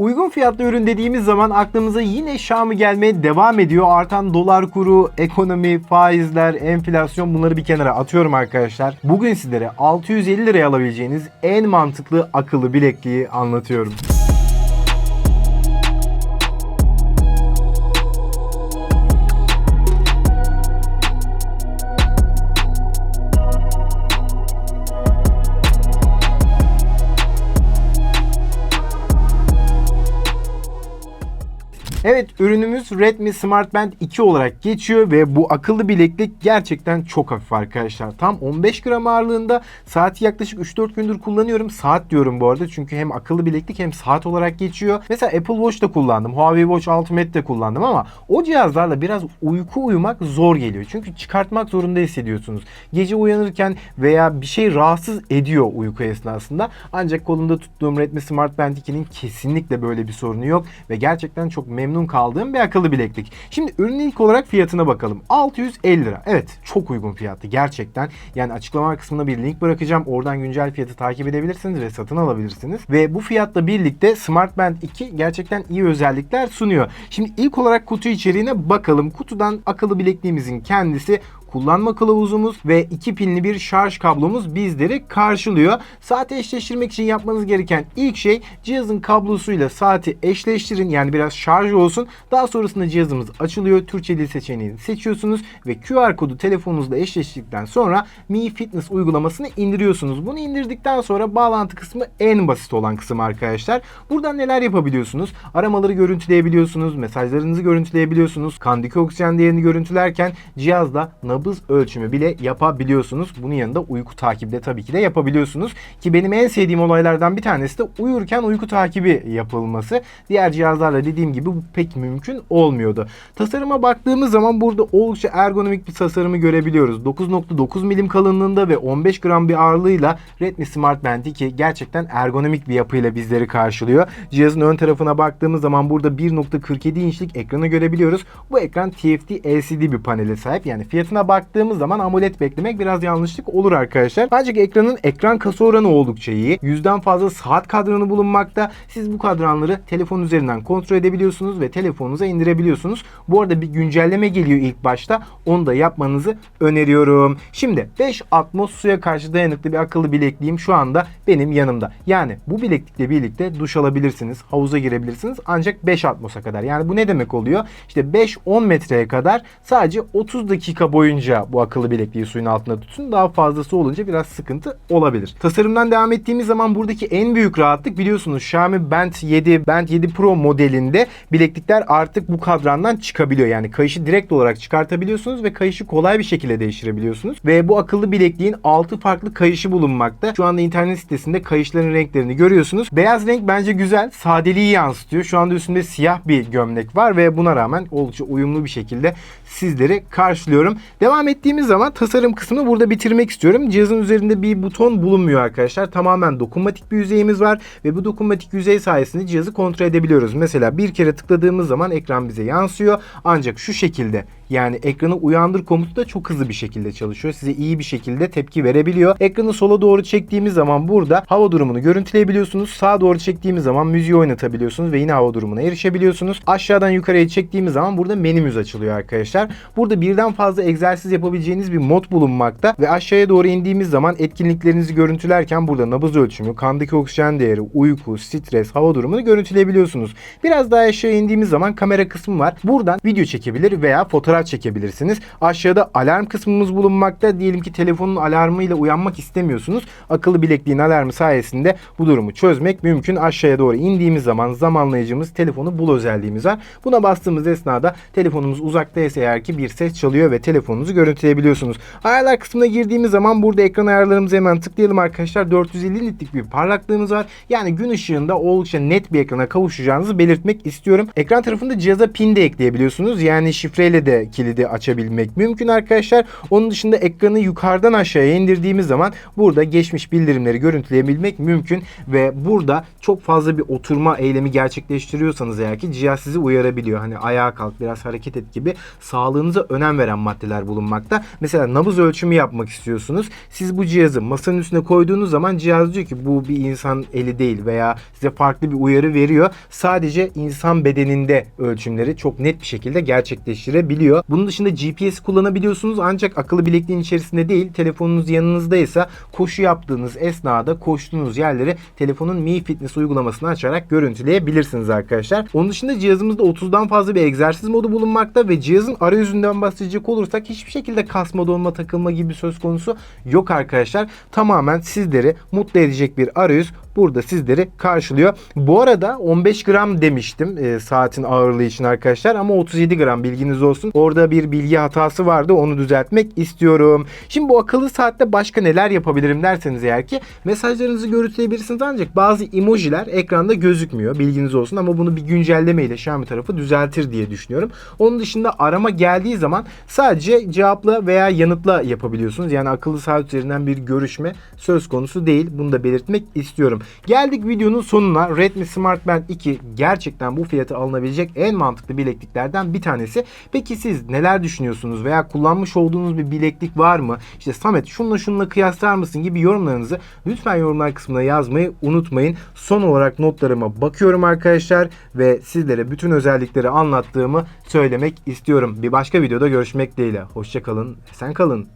Uygun fiyatlı ürün dediğimiz zaman aklımıza yine Xiaomi gelmeye devam ediyor. Artan dolar kuru, ekonomi, faizler, enflasyon bunları bir kenara atıyorum arkadaşlar. Bugün sizlere 650 liraya alabileceğiniz en mantıklı akıllı bilekliği anlatıyorum. Evet ürünümüz Redmi Smart Band 2 olarak geçiyor ve bu akıllı bileklik gerçekten çok hafif arkadaşlar. Tam 15 gram ağırlığında saati yaklaşık 3-4 gündür kullanıyorum. Saat diyorum bu arada çünkü hem akıllı bileklik hem saat olarak geçiyor. Mesela Apple Watch da kullandım. Huawei Watch Ultimate de kullandım ama o cihazlarla biraz uyku uyumak zor geliyor. Çünkü çıkartmak zorunda hissediyorsunuz. Gece uyanırken veya bir şey rahatsız ediyor uyku esnasında. Ancak kolumda tuttuğum Redmi Smart Band 2'nin kesinlikle böyle bir sorunu yok ve gerçekten çok memnun kaldığım bir akıllı bileklik. Şimdi ürünün ilk olarak fiyatına bakalım. 650 lira. Evet çok uygun fiyatlı gerçekten. Yani açıklama kısmına bir link bırakacağım. Oradan güncel fiyatı takip edebilirsiniz ve satın alabilirsiniz. Ve bu fiyatla birlikte Smart Band 2 gerçekten iyi özellikler sunuyor. Şimdi ilk olarak kutu içeriğine bakalım. Kutudan akıllı bilekliğimizin kendisi kullanma kılavuzumuz ve iki pinli bir şarj kablomuz bizleri karşılıyor. Saati eşleştirmek için yapmanız gereken ilk şey cihazın kablosuyla saati eşleştirin yani biraz şarj olsun. Daha sonrasında cihazımız açılıyor. Türkçe dil seçeneğini seçiyorsunuz ve QR kodu telefonunuzla eşleştirdikten sonra Mi Fitness uygulamasını indiriyorsunuz. Bunu indirdikten sonra bağlantı kısmı en basit olan kısım arkadaşlar. Buradan neler yapabiliyorsunuz? Aramaları görüntüleyebiliyorsunuz, mesajlarınızı görüntüleyebiliyorsunuz. Kandaki oksijen değerini görüntülerken cihazda nabız ölçümü bile yapabiliyorsunuz. Bunun yanında uyku takibi de tabii ki de yapabiliyorsunuz. Ki benim en sevdiğim olaylardan bir tanesi de uyurken uyku takibi yapılması. Diğer cihazlarla dediğim gibi bu pek mümkün olmuyordu. Tasarıma baktığımız zaman burada oldukça ergonomik bir tasarımı görebiliyoruz. 9.9 milim kalınlığında ve 15 gram bir ağırlığıyla Redmi Smart Band 2 gerçekten ergonomik bir yapıyla bizleri karşılıyor. Cihazın ön tarafına baktığımız zaman burada 1.47 inçlik ekranı görebiliyoruz. Bu ekran TFT LCD bir panele sahip. Yani fiyatına baktığımız zaman AMOLED beklemek biraz yanlışlık olur arkadaşlar. Ancak ekranın ekran kasa oranı oldukça iyi. Yüzden fazla saat kadranı bulunmakta. Siz bu kadranları telefon üzerinden kontrol edebiliyorsunuz ve telefonunuza indirebiliyorsunuz. Bu arada bir güncelleme geliyor ilk başta. Onu da yapmanızı öneriyorum. Şimdi 5 Atmos suya karşı dayanıklı bir akıllı bilekliğim şu anda benim yanımda. Yani bu bileklikle birlikte duş alabilirsiniz, havuza girebilirsiniz ancak 5 Atmos'a kadar. Yani bu ne demek oluyor? İşte 5-10 metreye kadar sadece 30 dakika boyunca bu akıllı bilekliği suyun altında tutun. Daha fazlası olunca biraz sıkıntı olabilir. Tasarımdan devam ettiğimiz zaman buradaki en büyük rahatlık biliyorsunuz Xiaomi Band 7, Band 7 Pro modelinde bileklikler artık bu kadrandan çıkabiliyor. Yani kayışı direkt olarak çıkartabiliyorsunuz ve kayışı kolay bir şekilde değiştirebiliyorsunuz. Ve bu akıllı bilekliğin 6 farklı kayışı bulunmakta. Şu anda internet sitesinde kayışların renklerini görüyorsunuz. Beyaz renk bence güzel. Sadeliği yansıtıyor. Şu anda üstünde siyah bir gömlek var ve buna rağmen oldukça uyumlu bir şekilde sizleri karşılıyorum. Devam ettiğimiz zaman tasarım kısmını burada bitirmek istiyorum. Cihazın üzerinde bir buton bulunmuyor arkadaşlar. Tamamen dokunmatik bir yüzeyimiz var ve bu dokunmatik yüzey sayesinde cihazı kontrol edebiliyoruz. Mesela bir kere tıkladığımız zaman ekran bize yansıyor. Ancak şu şekilde yani ekranı uyandır komutu da çok hızlı bir şekilde çalışıyor. Size iyi bir şekilde tepki verebiliyor. Ekranı sola doğru çektiğimiz zaman burada hava durumunu görüntüleyebiliyorsunuz. Sağa doğru çektiğimiz zaman müziği oynatabiliyorsunuz ve yine hava durumuna erişebiliyorsunuz. Aşağıdan yukarıya çektiğimiz zaman burada menümüz açılıyor arkadaşlar. Burada birden fazla egzersiz yapabileceğiniz bir mod bulunmakta ve aşağıya doğru indiğimiz zaman etkinliklerinizi görüntülerken burada nabız ölçümü, kandaki oksijen değeri, uyku, stres, hava durumunu görüntüleyebiliyorsunuz. Biraz daha aşağı indiğimiz zaman kamera kısmı var. Buradan video çekebilir veya fotoğraf çekebilirsiniz. Aşağıda alarm kısmımız bulunmakta. Diyelim ki telefonun alarmıyla uyanmak istemiyorsunuz. Akıllı bilekliğin alarmı sayesinde bu durumu çözmek mümkün. Aşağıya doğru indiğimiz zaman zamanlayıcımız telefonu bul özelliğimiz var. Buna bastığımız esnada telefonumuz uzaktaysa eğer ki bir ses çalıyor ve telefonunuzu görüntüleyebiliyorsunuz. Ayarlar kısmına girdiğimiz zaman burada ekran ayarlarımızı hemen tıklayalım arkadaşlar. 450 nitlik bir parlaklığımız var. Yani gün ışığında oldukça net bir ekrana kavuşacağınızı belirtmek istiyorum. Ekran tarafında cihaza pin de ekleyebiliyorsunuz. Yani şifreyle de kilidi açabilmek mümkün arkadaşlar. Onun dışında ekranı yukarıdan aşağıya indirdiğimiz zaman burada geçmiş bildirimleri görüntüleyebilmek mümkün ve burada çok fazla bir oturma eylemi gerçekleştiriyorsanız eğer ki cihaz sizi uyarabiliyor. Hani ayağa kalk biraz hareket et gibi sağlığınıza önem veren maddeler bulunmakta. Mesela nabız ölçümü yapmak istiyorsunuz. Siz bu cihazı masanın üstüne koyduğunuz zaman cihaz diyor ki bu bir insan eli değil veya size farklı bir uyarı veriyor. Sadece insan bedeninde ölçümleri çok net bir şekilde gerçekleştirebiliyor. Bunun dışında GPS kullanabiliyorsunuz ancak akıllı bilekliğin içerisinde değil. Telefonunuz yanınızdaysa koşu yaptığınız esnada koştuğunuz yerleri telefonun Mi Fitness uygulamasını açarak görüntüleyebilirsiniz arkadaşlar. Onun dışında cihazımızda 30'dan fazla bir egzersiz modu bulunmakta ve cihazın arayüzünden bahsedecek olursak hiçbir şekilde kasma donma takılma gibi söz konusu yok arkadaşlar. Tamamen sizleri mutlu edecek bir arayüz burada sizleri karşılıyor. Bu arada 15 gram demiştim e, saatin ağırlığı için arkadaşlar ama 37 gram bilginiz olsun. Orada bir bilgi hatası vardı onu düzeltmek istiyorum. Şimdi bu akıllı saatte başka neler yapabilirim derseniz eğer ki mesajlarınızı görüntüleyebilirsiniz ancak bazı emojiler ekranda gözükmüyor bilginiz olsun ama bunu bir güncelleme ile Xiaomi tarafı düzeltir diye düşünüyorum. Onun dışında arama geldiği zaman sadece cevapla veya yanıtla yapabiliyorsunuz. Yani akıllı saat üzerinden bir görüşme söz konusu değil. Bunu da belirtmek istiyorum. Geldik videonun sonuna. Redmi Smart Band 2 gerçekten bu fiyata alınabilecek en mantıklı bilekliklerden bir tanesi. Peki siz neler düşünüyorsunuz veya kullanmış olduğunuz bir bileklik var mı? İşte Samet şunla şunla kıyaslar mısın gibi yorumlarınızı lütfen yorumlar kısmına yazmayı unutmayın. Son olarak notlarıma bakıyorum arkadaşlar ve sizlere bütün özellikleri anlattığımı söylemek istiyorum. Bir başka videoda görüşmek dileğiyle. Hoşçakalın, sen kalın.